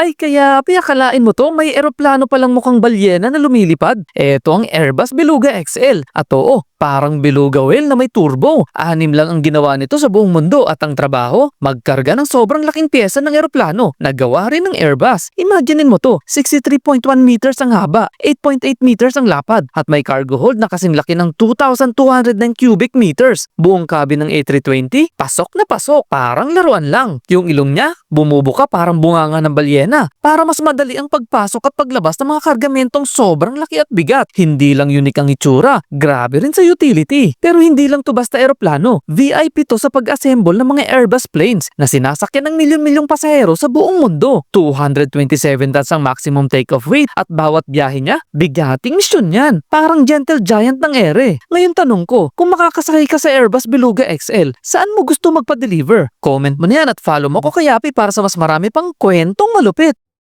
Ay kaya piyakalain mo to, may eroplano palang mukhang balyena na lumilipad. Eto ang Airbus Beluga XL. At oo, parang beluga whale na may turbo. Anim lang ang ginawa nito sa buong mundo at ang trabaho, magkarga ng sobrang laking pyesa ng eroplano na gawa rin ng Airbus. Imaginein mo to, 63.1 meters ang haba, 8.8 meters ang lapad at may cargo hold na kasing laki ng 2,209 cubic meters. Buong cabin ng A320, pasok na pasok, parang laruan lang. Yung ilong niya, bumubuka parang bunganga ng balyena para mas madali ang pagpasok at paglabas ng mga kargamentong sobrang laki at bigat. Hindi lang unique ang itsura, grabe rin sa utility. Pero hindi lang to basta eroplano, VIP to sa pag-assemble ng mga Airbus planes na sinasakyan ng milyon-milyong pasahero sa buong mundo. 227 tons ang maximum takeoff weight at bawat biyahe niya, bigating misyon yan. Parang gentle giant ng ere. Ngayon tanong ko, kung makakasakay ka sa Airbus Beluga XL, saan mo gusto magpa-deliver? Comment mo na yan at follow mo ko kay Yapi para sa mas marami pang kwentong malupit.